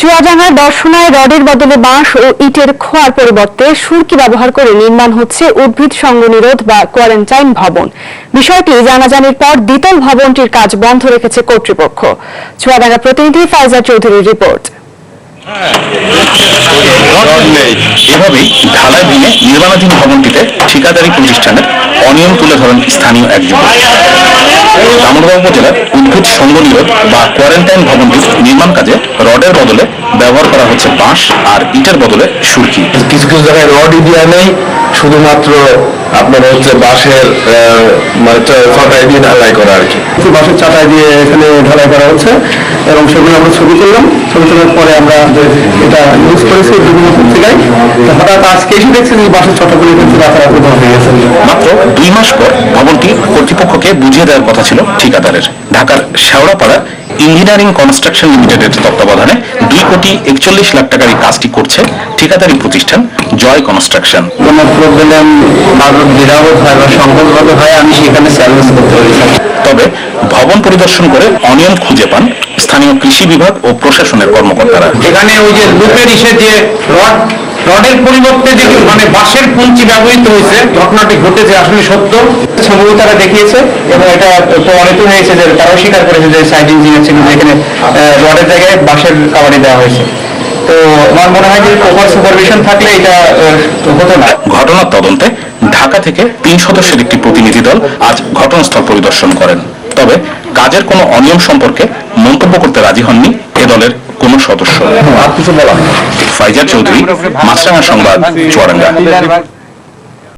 চুয়াডাঙ্গার দর্শনায় রডের বদলে বাঁশ ও ইটের খোয়ার পরিবর্তে সুরকি ব্যবহার করে নির্মাণ হচ্ছে উদ্ভিদ সঙ্গ নিরোধ বা কোয়ারেন্টাইন ভবন। বিষয়টি জানাজানির পর দ্বিতল ভবনটির কাজ বন্ধ রেখেছে কর্তৃপক্ষ। চুয়াডাঙ্গা প্রতিনিধি ফাইজা চৌধুরীর রিপোর্ট। এভাবেই ঢালাই ভেঙে নির্মাণাধীন ভবনটিতে ঠিকাদারি প্রতিষ্ঠানের অনিয়ম তুলে ধরেন স্থানীয় এক যুবক। দামোদর উপজেলার উদ্ভিদ সঙ্গ বা কোয়ারেন্টাইন ভবনটির নির্মাণ কাজে রডের বদলে ব্যবহার করা হচ্ছে বাঁশ আর ইটের বদলে সুরকি। কিছু কিছু জায়গায় রড ইডিয়া নেই শুধুমাত্র আপনার হচ্ছে বাঁশের মানে চটাই দিয়ে ঢালাই করা আর কি। বাঁশের চাটাই দিয়ে এখানে ঢালাই করা হচ্ছে এবং সেগুলো আমরা ছবি তুললাম। ছবি তোলার পরে আমরা এটা ইউজ করেছি বিভিন্ন পত্রিকায় হঠাৎ আজকে এসে দেখছি যে বাঁশের ছটাগুলো কিন্তু রাতারাতি বন্ধ হয়ে গেছে। মাত্র দুই মাস পর ভবনটি কর্তৃপক্ষকে বুঝিয়ে দেওয়ার কথা ছিল ঠিকাদারের। ঢাকার শেওড়াপাড়া ইঞ্জিনিয়ারিং কনস্ট্রাকশন লিমিটেডের তত্ত্বাবধানে দুই কোটি একচল্লিশ লাখ টাকার এই কাজটি করছে ঠিকাদারি প্রতিষ্ঠান জয় কনস্ট্রাকশন। কোনো প্রবলেম বিরাবত হয় বা সংকটগত হয় আমি সেখানে সার্ভিস করতে পারি। তবে ভবন পরিদর্শন করে অনিয়ম খুঁজে পান স্থানীয় কৃষি বিভাগ ও প্রশাসনের কর্মকর্তারা। এখানে ওই যে লুপের ইসে যে রড রডের পরিবর্তে যে মানে বাঁশের পুঞ্চি ব্যবহৃত হয়েছে। ঘটনাটি ঘটেছে আসলে সত্য। ছবিও তারা দেখিয়েছে এবং এটা প্রমাণিত হয়েছে যে তারাও স্বীকার করেছে যে সাইড ইঞ্জিনিয়ার ছিল যে এখানে রডের জায়গায় বাঁশের কাবাডি দেওয়া হয়েছে। তো আমার মনে হয় যে প্রপার সুপারভিশন থাকলে এটা হতো না। ঘটনার তদন্তে ঢাকা থেকে তিন সদস্যের একটি প্রতিনিধি দল আজ ঘটনাস্থল পরিদর্শন করেন। তবে কাজের কোনো অনিয়ম সম্পর্কে মন্তব্য করতে রাজি হননি এ দলের কোন সদস্য। আর কিছু বলা ফাইজার চৌধুরী মাছরাঙা সংবাদ চুয়াডাঙ্গা।